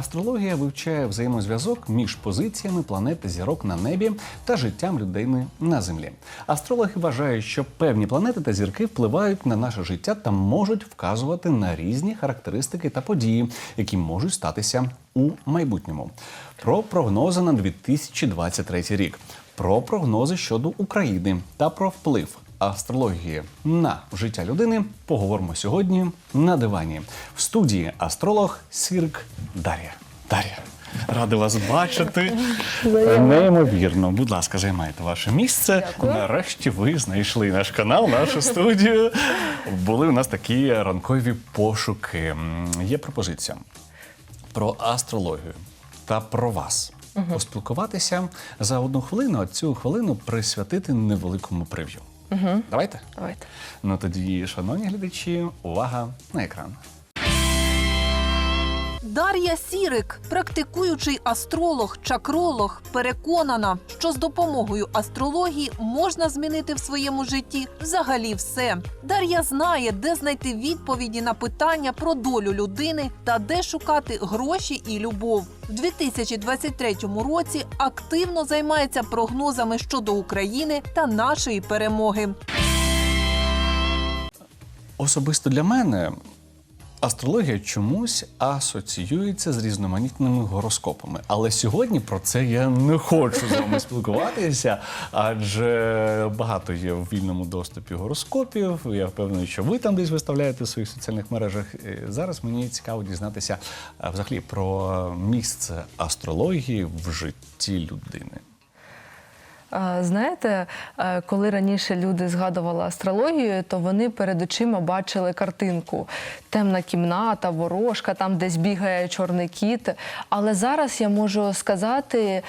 Астрологія вивчає взаємозв'язок між позиціями планет та зірок на небі та життям людини на землі. Астрологи вважають, що певні планети та зірки впливають на наше життя та можуть вказувати на різні характеристики та події, які можуть статися у майбутньому. Про прогнози на 2023 рік, про прогнози щодо України та про вплив астрології на життя людини поговоримо сьогодні на дивані. В студії астролог Сірк Дар'я. Дар'я. Радий вас бачити. Неймовірно. Будь ласка, займайте ваше місце. Дякую. Нарешті ви знайшли наш канал, нашу студію. Були у нас такі ранкові пошуки. Є пропозиція про астрологію та про вас. Поспілкуватися за одну хвилину, а цю хвилину присвятити невеликому прев'ю. Угу. Давайте? Давайте. Ну тоді, шановні глядачі, увага на екран. Дар'я Сірик, практикуючий астролог, чакролог, переконана, що з допомогою астрології можна змінити в своєму житті взагалі все. Дар'я знає, де знайти відповіді на питання про долю людини та де шукати гроші і любов. В 2023 році активно займається прогнозами щодо України та нашої перемоги. Особисто для мене астрологія чомусь асоціюється з різноманітними гороскопами. Але сьогодні про це я не хочу з вами спілкуватися, адже багато є в вільному доступі гороскопів. Я впевнений, що ви там десь виставляєте в своїх соціальних мережах. Е, Зараз мені цікаво дізнатися е, взагалі про місце астрології в житті людини. Знаєте, е, коли раніше люди згадували астрологію, то вони перед очима бачили картинку: темна кімната, ворожка, там десь бігає чорний кіт. Але зараз я можу сказати.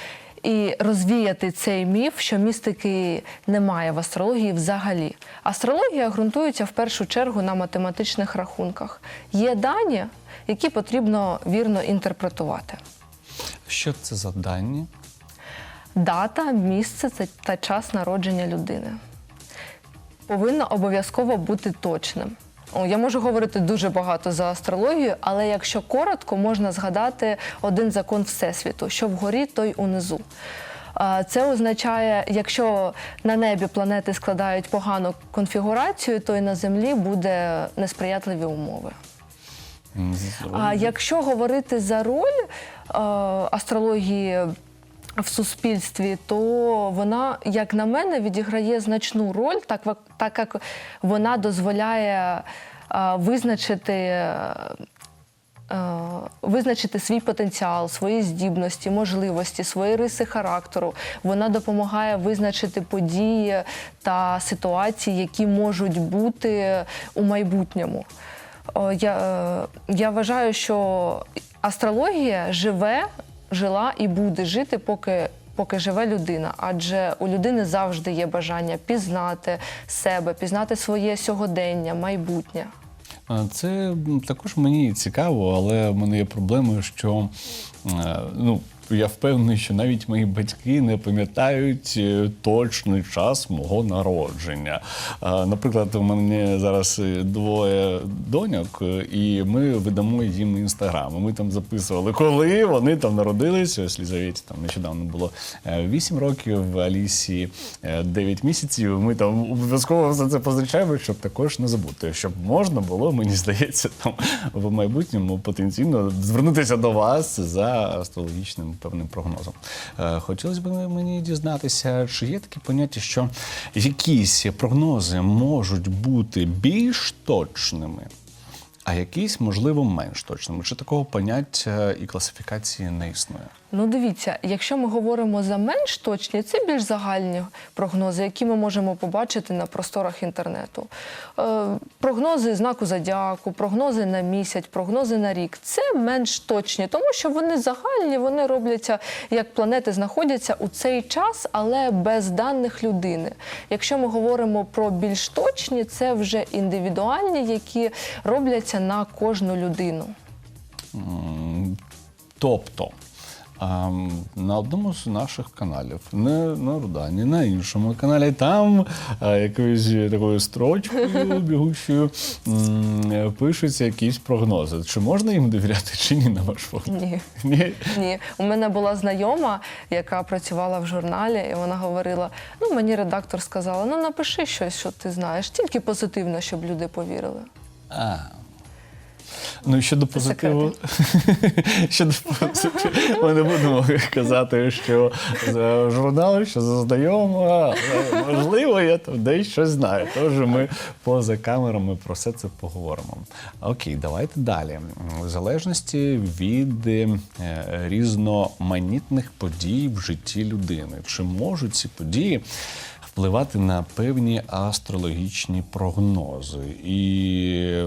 І розвіяти цей міф, що містики немає в астрології взагалі. Астрологія ґрунтується в першу чергу на математичних рахунках. Є дані, які потрібно вірно інтерпретувати. Що це за дані? Дата, місце та час народження людини повинно обов'язково бути точним. Я можу говорити дуже багато за астрологію, але якщо коротко, можна згадати один закон Всесвіту: що вгорі, то й унизу. Це означає, якщо на небі планети складають погану конфігурацію, то й на землі буде несприятливі умови. А якщо говорити за роль е, астрології в суспільстві, то вона, як на мене, відіграє значну роль, так, так як вона дозволяє е, визначити. е, Визначити свій потенціал, свої здібності, можливості, свої риси характеру. Вона допомагає визначити події та ситуації, які можуть бути у майбутньому. Я, е, я вважаю, що астрологія живе, жила і буде жити, поки, поки живе людина. Адже у людини завжди є бажання пізнати себе, пізнати своє сьогодення, майбутнє. Це також мені цікаво, але в мене є проблема, що е, ну. Я впевнений, що навіть мої батьки не пам'ятають е, точний час мого народження. Наприклад, у мене зараз е, двоє доньок, е, і ми видамо їм інстаграм. Ми там записували, коли вони там народилися. Ось Лізаветі там нещодавно було 8 років, Алісі 9 місяців. Ми там обов'язково все це позначаємо, щоб також не забути, щоб можна було, мені здається, там в майбутньому потенційно звернутися до вас за астрологічним певним прогнозом. Е, Хотілося б мені дізнатися, чи є таке поняття, що якісь прогнози можуть бути більш точними, а якісь, можливо, менш точними. Чи такого поняття і класифікації не існує? Ну, дивіться, якщо ми говоримо за менш точні, це більш загальні прогнози, які ми можемо побачити на просторах інтернету. Е, прогнози знаку зодіаку, прогнози на місяць, прогнози на рік це менш точні, тому що вони загальні, вони робляться, як планети знаходяться у цей час, але без даних людини. Якщо ми говоримо про більш точні, це вже індивідуальні, які робляться на кожну людину. Тобто на одному з наших каналів, не на Рудані, на іншому каналі, там якоюсь такою строчкою бігущою пишуться якісь прогнози. Чи можна їм довіряти, чи ні, на ваш погляд? Ні. Ні. Ні, у мене була знайома, яка працювала в журналі, і вона говорила: ну мені редактор сказала, ну напиши щось, що ти знаєш, тільки позитивно, щоб люди повірили. А. Ну і щодо позитиву, щодо позитиву, ми не будемо казати, що за журнал, що за знайома, можливо, я там дещо знаю. Тож ми поза камерами про все це поговоримо. Окей, давайте далі. В залежності від е, різноманітних подій в житті людини, чи можуть ці події впливати на певні астрологічні прогнози. І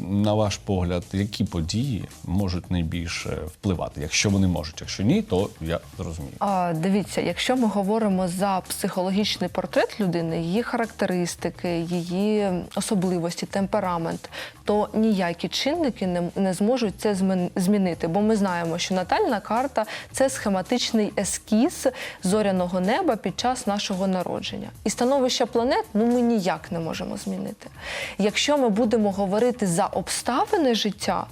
на ваш погляд, які події можуть найбільше впливати? Якщо вони можуть, якщо ні, то я зрозумію. А, дивіться, якщо ми говоримо за психологічний портрет людини, її характеристики, її особливості, темперамент, то ніякі чинники не, не зможуть це змін- змінити. Бо ми знаємо, що натальна карта це схематичний ескіз зоряного неба під час нашого народження. І становище планет ну ми ніяк не можемо змінити. Якщо ми будемо говорити за обставини життя,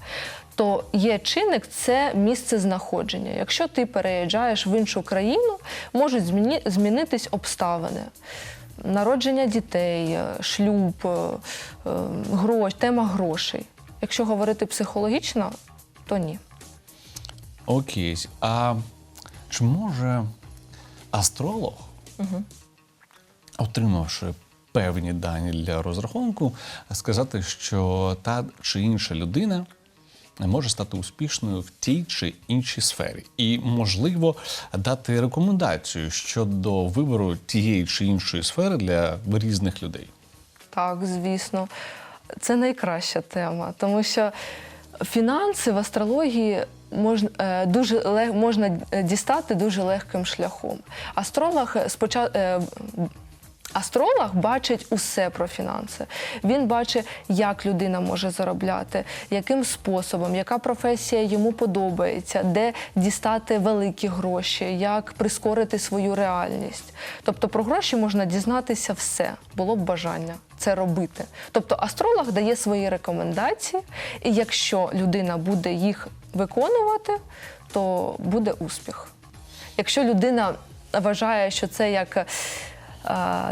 то є чинник це місце знаходження. Якщо ти переїжджаєш в іншу країну, можуть зміні, змінитись обставини. Народження дітей, е, шлюб, е, е, грош, тема грошей. Якщо говорити психологічно, то ні. Окей. А чи може астролог, отримавши певні дані для розрахунку, сказати, що та чи інша людина може стати успішною в тій чи іншій сфері, і можливо дати рекомендацію щодо вибору тієї чи іншої сфери для різних людей? Так, звісно, це найкраща тема, тому що фінанси в астрології можна е, дуже лег, можна е, дістати дуже легким шляхом. Астролог спочатку. Астролог бачить усе про фінанси. Він бачить, як людина може заробляти, яким способом, яка професія йому подобається, де дістати великі гроші, як прискорити свою реальність. Тобто про гроші можна дізнатися все, було б бажання це робити. Тобто астролог дає свої рекомендації, і якщо людина буде їх виконувати, то буде успіх. Якщо людина вважає, що це як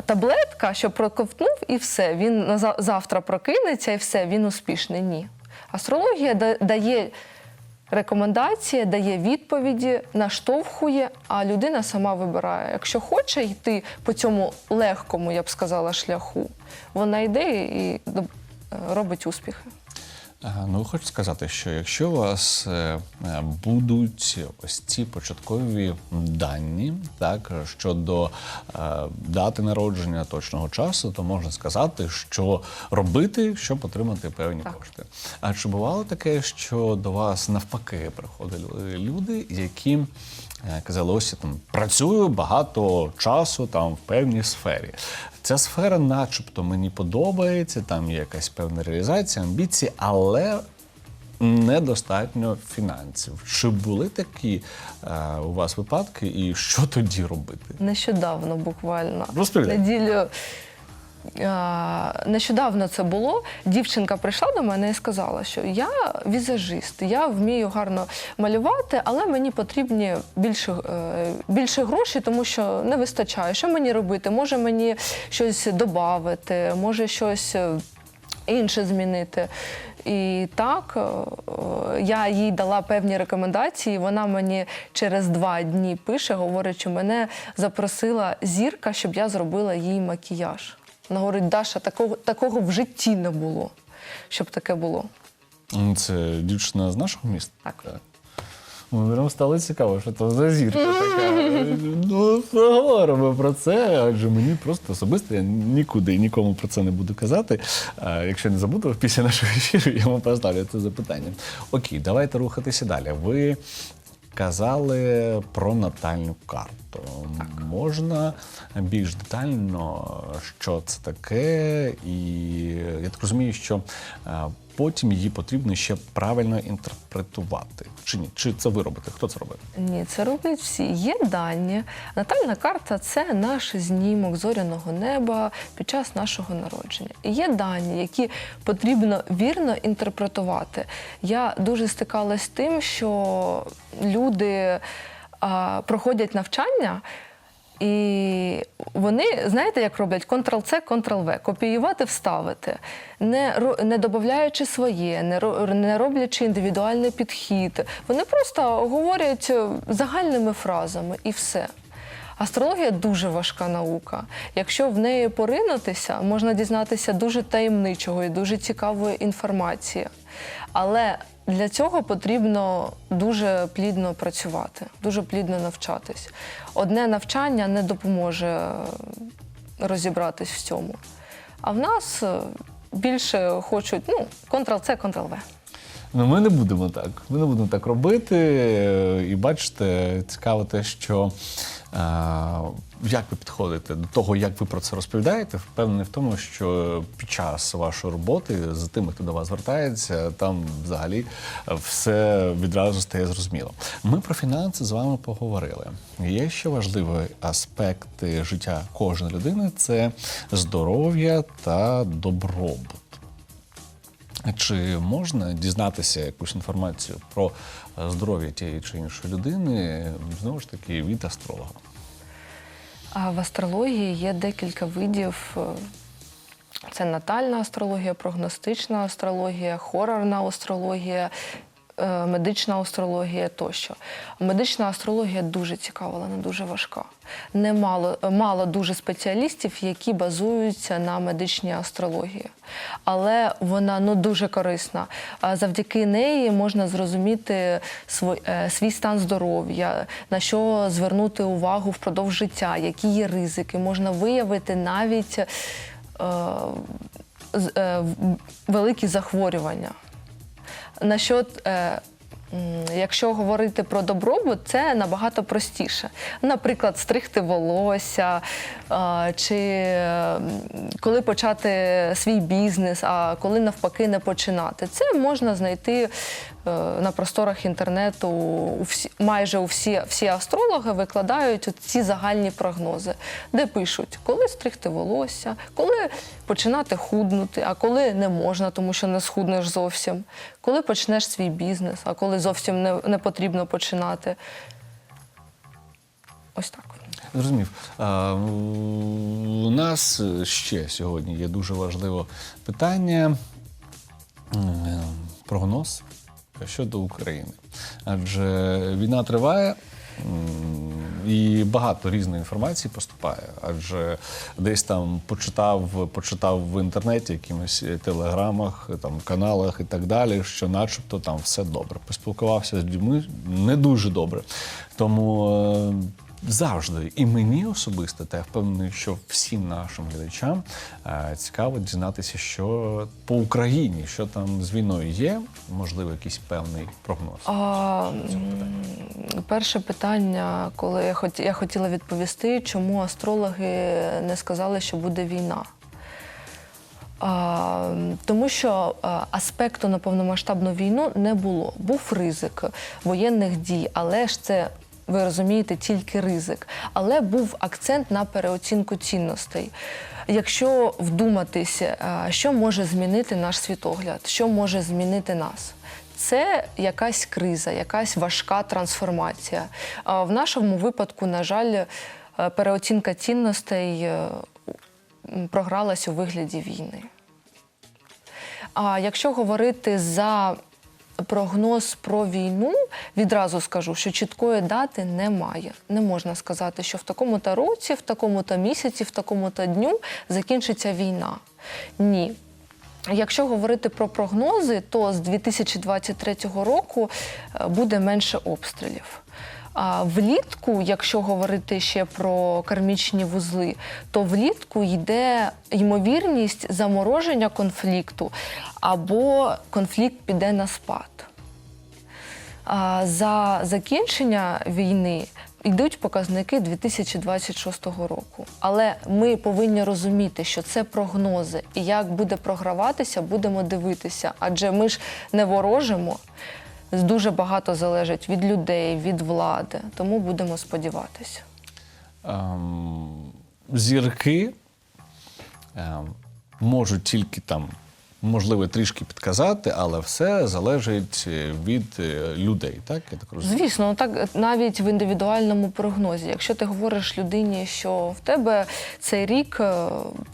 таблетка, що проковтнув і все, він завтра прокинеться і все, він успішний. Ні. Астрологія дає рекомендації, дає відповіді, наштовхує, а людина сама вибирає. Якщо хоче йти по цьому легкому, я б сказала, шляху, вона йде і робить успіхи. Ну, хочу сказати, що якщо у вас е, е, будуть ось ці початкові дані, так щодо е, дати народження точного часу, то можна сказати, що робити, щоб отримати певні Так. кошти. А чи бувало таке, що до вас навпаки приходили люди, які казали, ось я там працюю багато часу там в певній сфері. Ця сфера, начебто, мені подобається, там є якась певна реалізація, амбіції, але недостатньо фінансів. Чи були такі е, у вас випадки, і що тоді робити? Нещодавно буквально. Розповідай. Неділю. А, Нещодавно це було. Дівчинка прийшла до мене і сказала, що я візажист, я вмію гарно малювати, але мені потрібні більше, е, більше грошей, тому що не вистачає. Що мені робити? Може мені щось додати, може щось е, інше змінити. І так, е, е, я їй дала певні рекомендації. Вона мені через два дні пише, говорить, що мене запросила зірка, щоб я зробила їй макіяж. Вона говорить, Даша, такого, такого в житті не було, щоб таке було. Це дівчина з нашого міста? Так. Ну, Нам стало цікаво, що то за зірка така. Ну, поговоримо про це, адже мені просто особисто я нікуди і нікому про це не буду казати. А, якщо не забуду, після нашого ефіру я вам поставлю це запитання. Окей, давайте рухатися далі. Ви казали про натальну карту. Можна більш детально, що це таке, і я так розумію, що е, потім її потрібно ще правильно інтерпретувати. Чи ні? Чи це ви робите? Хто це робить? Ні, це роблять всі. Є дані. Натальна карта це наш знімок зоряного неба під час нашого народження. І є дані, які потрібно вірно інтерпретувати. Я дуже стикалась з тим, що люди а, проходять навчання. І вони, знаєте, як роблять Ctrl-C, Ctrl-V, копіювати, вставити, не, не додаючи своє, не, не роблячи індивідуальний підхід. Вони просто говорять е, загальними фразами і все. Астрологія дуже важка наука. Якщо в неї поринутися, можна дізнатися дуже таємничого і дуже цікавої інформації. Але для цього потрібно дуже плідно працювати, дуже плідно навчатись. Одне навчання не допоможе розібратись в цьому. А в нас е, більше хочуть ну, Ctrl-C, Ctrl-V. Ну, ми не будемо так. Ми не будемо так робити. Е, І бачите, цікаво те, що е, як ви підходите до того, як ви про це розповідаєте, впевнений в тому, що під час вашої роботи з тими, хто до вас звертається, там взагалі все відразу стає зрозуміло. Ми про фінанси з вами поговорили. Є ще важливий аспект життя кожної людини це здоров'я та добробут. Чи можна дізнатися якусь інформацію про здоров'я тієї чи іншої людини знову ж таки від астролога? А в астрології є декілька видів. е, Це натальна астрологія, прогностична астрологія, хорорна астрологія, медична астрологія тощо. Медична астрологія дуже цікава, вона дуже важка. Немало мало дуже спеціалістів, які базуються на медичній астрології. Але вона ну дуже корисна. Завдяки неї можна зрозуміти свій, свій стан здоров'я, на що звернути увагу впродовж життя, які є ризики. Можна виявити навіть е, е, великі захворювання. На що, е, якщо говорити про добробут, це набагато простіше. Наприклад, стригти волосся, е, чи коли почати свій бізнес, а коли навпаки не починати. Це можна знайти е, на просторах інтернету. Майже всі, всі астрологи викладають ці загальні прогнози, де пишуть, коли стригти волосся, коли починати худнути, а коли не можна, тому що не схуднеш зовсім, коли почнеш свій бізнес, а коли зовсім не, не потрібно починати. Ось так. Зрозумів. А, у нас ще сьогодні є дуже важливе питання. Прогноз щодо України. Адже війна триває. І багато різної інформації поступає, адже десь там почитав, почитав в інтернеті, якимось телеграмах, там каналах і так далі, що, начебто, там все добре. Поспілкувався з людьми не дуже добре. Тому е, завжди і мені особисто, та я впевнений, що всім нашим глядачам е, цікаво дізнатися, що по Україні, що там з війною є, можливо, якийсь певний прогноз. А, перше питання, коли я, хот... я хотіла відповісти, чому астрологи не сказали, що буде війна. А, тому що а, аспекту на повномасштабну війну не було. Був ризик воєнних дій, але ж це. Ви розумієте, тільки ризик, але був акцент на переоцінку цінностей. Якщо вдуматися, що може змінити наш світогляд, що може змінити нас, це якась криза, якась важка трансформація. В нашому випадку, на жаль, е, переоцінка цінностей е, програлась у вигляді війни. А якщо говорити за прогноз про війну, відразу скажу, що чіткої дати немає. Не можна сказати, що в такому-то році, в такому-то місяці, в такому-то дню закінчиться війна. Ні. Якщо говорити про прогнози, то з 2023 року е, буде менше обстрілів. А влітку, якщо говорити ще про кармічні вузли, то влітку йде ймовірність замороження конфлікту або конфлікт піде на спад. За закінчення війни йдуть показники 2026 року. Але ми повинні розуміти, що це прогнози, і як буде програватися, будемо дивитися. Адже ми ж не ворожимо. Дуже багато залежить від людей, від влади. Тому будемо сподіватися. Ем, зірки ем, можуть тільки там, можливо, трішки підказати, але все залежить е, від е, людей, так? Я так розумію. Звісно, ну так навіть в індивідуальному прогнозі. Якщо ти говориш людині, що в тебе цей рік е,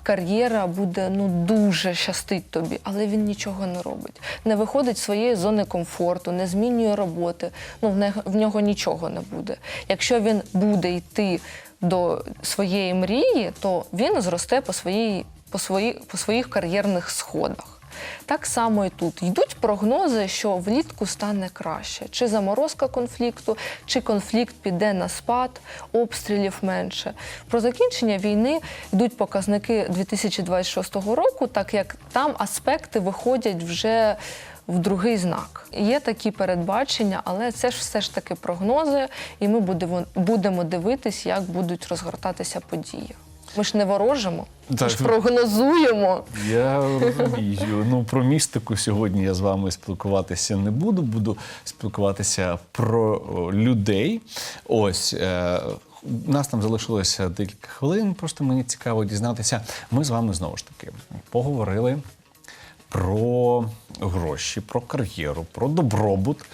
кар'єра буде ну дуже щастить тобі, але він нічого не робить, не виходить з своєї зони комфорту, не змінює роботи. Ну в не- в нього нічого не буде. Якщо він буде йти до своєї мрії, то він зросте по своїй по свої, по своїх кар'єрних сходах. Так само і тут йдуть прогнози, що влітку стане краще. Чи заморозка конфлікту, чи конфлікт піде на спад, обстрілів менше. Про закінчення війни йдуть показники 2026 року, так як там аспекти виходять вже в другий знак. Є такі передбачення, але це ж все ж таки прогнози, і ми будемо, дивитись, як будуть розгортатися події. Ми ж не ворожимо, ми ж прогнозуємо. Я розумію. Ну про містику сьогодні я з вами спілкуватися не буду. Буду спілкуватися про людей. Ось. Е- у нас там залишилося декілька хвилин. Просто мені цікаво дізнатися. Ми з вами знову ж таки поговорили про гроші, про кар'єру, про добробут,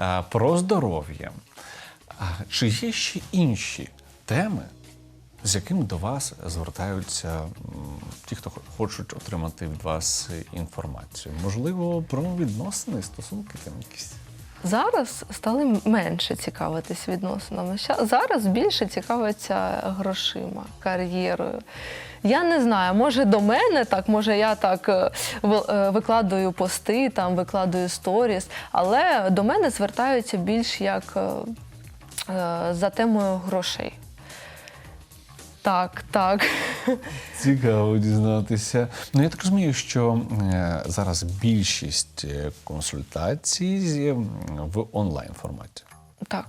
е, про здоров'я. Чи є ще інші теми, з якими до вас звертаються ті, хто хо- хочуть отримати від вас інформацію? Можливо, про відносини, стосунки там якісь. Зараз стали менше цікавитись відносинами. Зараз більше цікавиться грошима, кар'єрою. Я не знаю, може до мене так, може я так е, е, викладаю пости, там викладаю сторіс, але до мене звертаються більш як е, за темою грошей. Так, так. Цікаво дізнатися. Ну я так розумію, що е, зараз більшість е, консультацій в онлайн форматі. Так.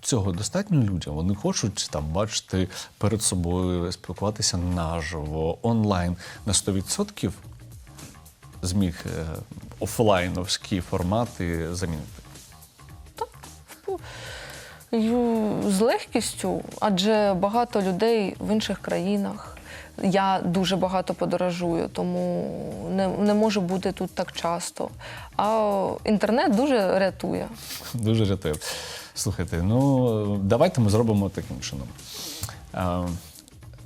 Цього достатньо людям. Вони хочуть там бачити перед собою, спілкуватися наживо, онлайн на 100% зміг е, офлайновські формати замінити. З легкістю, адже багато людей в інших країнах. Я дуже багато подорожую, тому не, не можу бути тут так часто. А інтернет дуже рятує. Дуже рятує. Слухайте, ну давайте ми зробимо таким чином.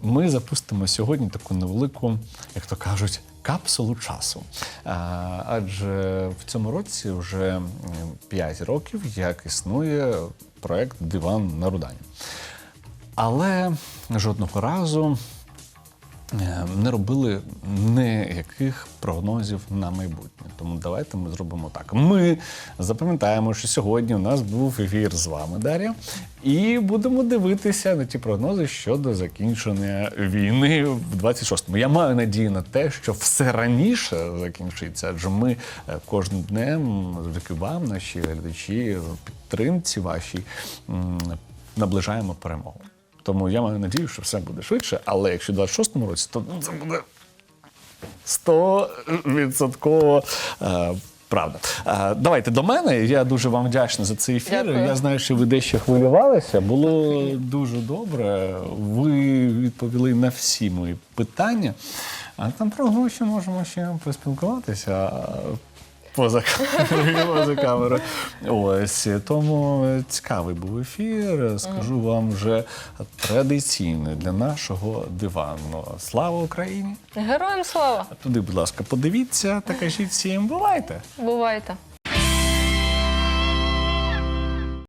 Ми запустимо сьогодні таку невелику, як то кажуть, капсулу часу. Адже в цьому році вже 5 років, як існує проект Диван на Рудані. Але жодного разу не робили ніяких прогнозів на майбутнє. Тому давайте ми зробимо так. Ми запам'ятаємо, що сьогодні у нас був ефір з вами, Дар'я, і будемо дивитися на ті прогнози щодо закінчення війни в 26-му. Я маю надію на те, що все раніше закінчиться, адже ми е, кожним днем, завдяки вам, наші глядачі, підтримці вашій, наближаємо перемогу. Тому я маю надію, що все буде швидше, але якщо в 26-му році, то ну, це буде 100% е, правда. Е, давайте до мене. Я дуже вам вдячний за цей ефір. Дякую. Я знаю, що ви дещо хвилювалися. Було дуже добре. Ви відповіли на всі мої питання. А там про гроші можемо ще поспілкуватися. Поза поза камерою. Ось тому цікавий був ефір. Скажу вам вже традиційний для нашого дивану. Слава Україні! Героям слава! Туди, будь ласка, подивіться та кажіть всім, бувайте! Бувайте!